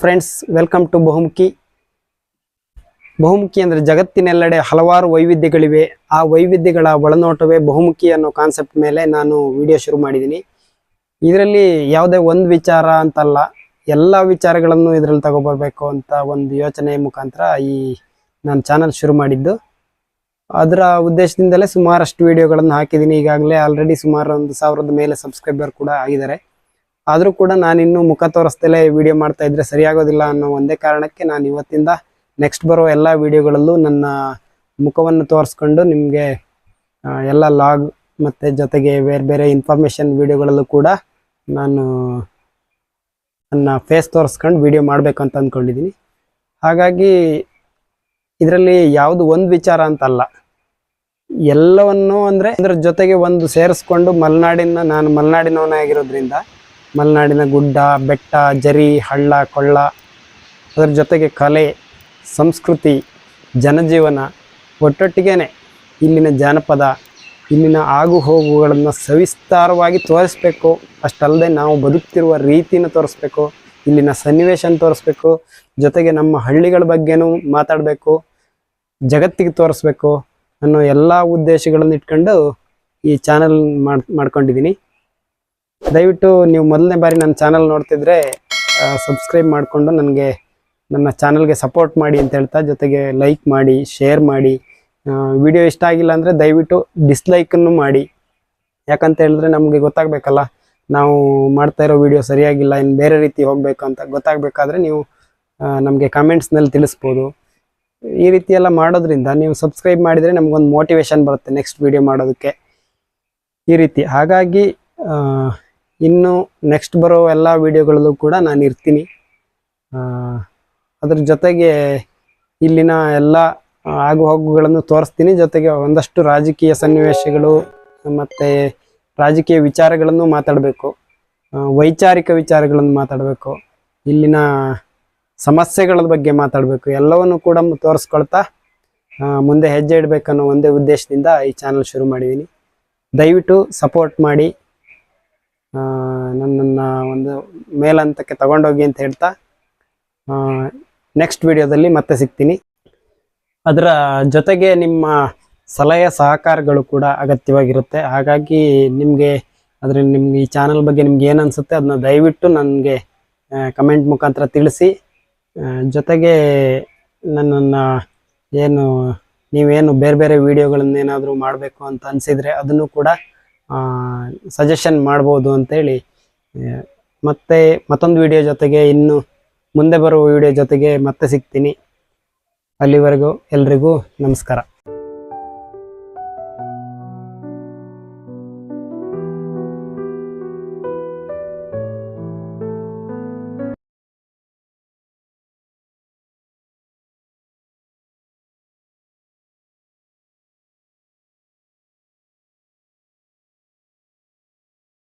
Friends welcome to Bahumukhi Bahumukhi ಅಂದರೆ ಜಗತ್ತಿನೆಲ್ಲೆಡೆ ಹಲವಾರು ವೈವಿಧ್ಯಗಳಿವೆ. ಆ ವೈವಿಧ್ಯಗಳ ಒಳನೋಟವೇ ಬಹುಮುಖಿ ಅನ್ನೋ ಕಾನ್ಸೆಪ್ಟ್ ಮೇಲೆ ನಾನು ವಿಡಿಯೋ ಶುರು ಮಾಡಿದ್ದೀನಿ. ಇದರಲ್ಲಿ ಯಾವುದೇ ಒಂದು ವಿಚಾರ ಅಂತಲ್ಲ, ಎಲ್ಲ ವಿಚಾರಗಳನ್ನು ಇದರಲ್ಲಿ ತಗೊಬರ್ಬೇಕು ಅಂತ ಒಂದು ಯೋಚನೆ ಮುಖಾಂತರ ಈ ನಾನು ಚಾನಲ್ ಶುರು ಮಾಡಿದ್ದು. ಅದರ ಉದ್ದೇಶದಿಂದಲೇ ಸುಮಾರಷ್ಟು ವಿಡಿಯೋಗಳನ್ನು ಹಾಕಿದ್ದೀನಿ. ಈಗಾಗಲೇ ಆಲ್ರೆಡಿ ಸುಮಾರು ಒಂದು ಸಾವಿರದ ಮೇಲೆ ಸಬ್ಸ್ಕ್ರೈಬರ್ ಕೂಡ ಆಗಿದ್ದಾರೆ. ಆದರೂ ಕೂಡ ನಾನು ಇನ್ನೂ ಮುಖ ತೋರಿಸ್ದಲೇ ವಿಡಿಯೋ ಮಾಡ್ತಾ ಇದ್ರೆ ಸರಿಯಾಗೋದಿಲ್ಲ ಅನ್ನೋ ಒಂದೇ ಕಾರಣಕ್ಕೆ ನಾನು ಇವತ್ತಿಂದ ನೆಕ್ಸ್ಟ್ ಬರೋ ಎಲ್ಲ ವಿಡಿಯೋಗಳಲ್ಲೂ ನನ್ನ ಮುಖವನ್ನು ತೋರಿಸ್ಕೊಂಡು ನಿಮಗೆ ಎಲ್ಲ ಲಾಗ್ ಮತ್ತು ಜೊತೆಗೆ ಬೇರೆ ಬೇರೆ ಇನ್ಫಾರ್ಮೇಷನ್ ವಿಡಿಯೋಗಳಲ್ಲೂ ಕೂಡ ನಾನು ನನ್ನ ಫೇಸ್ ತೋರಿಸ್ಕೊಂಡು ವಿಡಿಯೋ ಮಾಡಬೇಕು ಅಂತ ಅಂದ್ಕೊಂಡಿದ್ದೀನಿ ಹಾಗಾಗಿ ಇದರಲ್ಲಿ ಯಾವುದು ಒಂದು ವಿಚಾರ ಅಂತಲ್ಲ, ಎಲ್ಲವನ್ನು ಅಂದರೆ ಅದರ ಜೊತೆಗೆ ಒಂದು ಸೇರಿಸ್ಕೊಂಡು ಮಲೆನಾಡಿನ, ನಾನು ಮಲೆನಾಡಿನವನೇ ಆಗಿರೋದ್ರಿಂದ ಮಲೆನಾಡಿನ ಗುಡ್ಡ, ಬೆಟ್ಟ, ಜರಿ, ಹಳ್ಳ, ಕೊಳ್ಳ. ಅದರ ಜೊತೆಗೆ ಕಲೆ, ಸಂಸ್ಕೃತಿ, ಜನಜೀವನ ಒಟ್ಟೊಟ್ಟಿಗೆ ಇಲ್ಲಿನ ಜಾನಪದ, ಇಲ್ಲಿನ ಆಗು ಹೋಗುಗಳನ್ನು ಸವಿಸ್ತಾರವಾಗಿ ತೋರಿಸ್ಬೇಕು. ಅಷ್ಟಲ್ಲದೆ ನಾವು ಬದುಕ್ತಿರುವ ರೀತಿನ ತೋರಿಸ್ಬೇಕು, ಇಲ್ಲಿನ ಸನ್ನಿವೇಶನ ತೋರಿಸ್ಬೇಕು, ಜೊತೆಗೆ ನಮ್ಮ ಹಳ್ಳಿಗಳ ಬಗ್ಗೆನೂ ಮಾತಾಡಬೇಕು, ಜಗತ್ತಿಗೆ ತೋರಿಸ್ಬೇಕು ಅನ್ನೋ ಎಲ್ಲ ಉದ್ದೇಶಗಳನ್ನು ಇಟ್ಕೊಂಡು ಈ ಚಾನಲ್ ಮಾಡ್ ಮಾಡ್ಕೊಂಡಿದ್ದೀನಿ ದಯವಿಟ್ಟು ನೀವು ಮೊದಲನೇ ಬಾರಿ ನನ್ನ ಚಾನಲ್ ನೋಡ್ತಿದ್ರೆ ಸಬ್ಸ್ಕ್ರೈಬ್ ಮಾಡಿಕೊಂಡು ನನಗೆ ನನ್ನ ಚಾನಲ್ಗೆ ಸಪೋರ್ಟ್ ಮಾಡಿ ಅಂತ ಹೇಳ್ತಾ, ಜೊತೆಗೆ ಲೈಕ್ ಮಾಡಿ ಶೇರ್ ಮಾಡಿ. ವಿಡಿಯೋ ಇಷ್ಟ ಆಗಿಲ್ಲ ಅಂದರೆ ದಯವಿಟ್ಟು ಡಿಸ್ಲೈಕನ್ನು ಮಾಡಿ. ಯಾಕಂತ ಹೇಳಿದ್ರೆ ನಮಗೆ ಗೊತ್ತಾಗಬೇಕಲ್ಲ, ನಾವು ಮಾಡ್ತಾ ಇರೋ ವಿಡಿಯೋ ಸರಿಯಾಗಿಲ್ಲ ಇನ್ನು ಬೇರೆ ರೀತಿ ಹೋಗಬೇಕು ಅಂತ ಗೊತ್ತಾಗಬೇಕಾದ್ರೆ ನೀವು ನಮಗೆ ಕಮೆಂಟ್ಸ್ನಲ್ಲಿ ತಿಳಿಸ್ಬೋದು. ಈ ರೀತಿ ಎಲ್ಲ ಮಾಡೋದ್ರಿಂದ ನೀವು ಸಬ್ಸ್ಕ್ರೈಬ್ ಮಾಡಿದರೆ ನಮಗೊಂದು ಮೋಟಿವೇಶನ್ ಬರುತ್ತೆ ನೆಕ್ಸ್ಟ್ ವಿಡಿಯೋ ಮಾಡೋದಕ್ಕೆ. ಈ ರೀತಿ. ಹಾಗಾಗಿ ಇನ್ನು ನೆಕ್ಸ್ಟ್ ಬರೋ ಎಲ್ಲ ವಿಡಿಯೋಗಳಲ್ಲೂ ಕೂಡ ನಾನು ಇರ್ತೀನಿ. ಅದ್ರ ಜೊತೆಗೆ ಇಲ್ಲಿನ ಎಲ್ಲ ಆಗು ಹೋಗುಗಳನ್ನು ತೋರಿಸ್ತೀನಿ. ಜೊತೆಗೆ ಒಂದಷ್ಟು ರಾಜಕೀಯ ಸನ್ನಿವೇಶಗಳು, ಮತ್ತು ರಾಜಕೀಯ ವಿಚಾರಗಳನ್ನು ಮಾತಾಡಬೇಕು. ವೈಚಾರಿಕ ವಿಚಾರಗಳನ್ನು ಮಾತಾಡಬೇಕು. ಇಲ್ಲಿನ ಸಮಸ್ಯೆಗಳ ಬಗ್ಗೆ ಮಾತಾಡಬೇಕು. ಎಲ್ಲವನ್ನು ಕೂಡ ತೋರಿಸ್ಕೊಳ್ತಾ ಮುಂದೆ ಹೆಜ್ಜೆ ಇಡಬೇಕನ್ನೋ ಒಂದೇ ಉದ್ದೇಶದಿಂದ ಈ ಚಾನಲ್ ಶುರು ಮಾಡಿದ್ದೀನಿ ದಯವಿಟ್ಟು ಸಪೋರ್ಟ್ ಮಾಡಿ. ನನ್ನನ್ನು ಒಂದು ಮೇಲಂತಕ್ಕೆ ತಗೊಂಡೋಗಿ ಅಂತ ಹೇಳ್ತಾ ನೆಕ್ಸ್ಟ್ ವಿಡಿಯೋದಲ್ಲಿ ಮತ್ತೆ ಸಿಗ್ತೀನಿ. ಅದರ ಜೊತೆಗೆ ನಿಮ್ಮ ಸಲಹೆ ಸಹಕಾರಗಳು ಕೂಡ ಅಗತ್ಯವಾಗಿರುತ್ತೆ. ಹಾಗಾಗಿ ನಿಮಗೆ ಅದರ ನಿಮ್ಗೆ ಈ ಚಾನಲ್ ಬಗ್ಗೆ ನಿಮ್ಗೆ ಏನು ಅನಿಸುತ್ತೆ ಅದನ್ನ ದಯವಿಟ್ಟು ನನಗೆ ಕಮೆಂಟ್ ಮುಖಾಂತರ ತಿಳಿಸಿ. ಜೊತೆಗೆ ನನ್ನನ್ನು ಏನು, ನೀವೇನು ಬೇರೆ ಬೇರೆ ವಿಡಿಯೋಗಳನ್ನೇನಾದರೂ ಮಾಡಬೇಕು ಅಂತ ಅನಿಸಿದರೆ ಅದನ್ನು ಕೂಡ ಸಜೆಷನ್ ಮಾಡ್ಬೋದು ಅಂತೇಳಿ ಮತ್ತೆ ಮತ್ತೊಂದು ವಿಡಿಯೋ ಜೊತೆಗೆ ಇನ್ನು ಮುಂದೆ ಬರುವ ವಿಡಿಯೋ ಜೊತೆಗೆ ಮತ್ತೆ ಸಿಗ್ತೀನಿ. ಅಲ್ಲಿವರೆಗೂ ಎಲ್ರಿಗೂ ನಮಸ್ಕಾರ.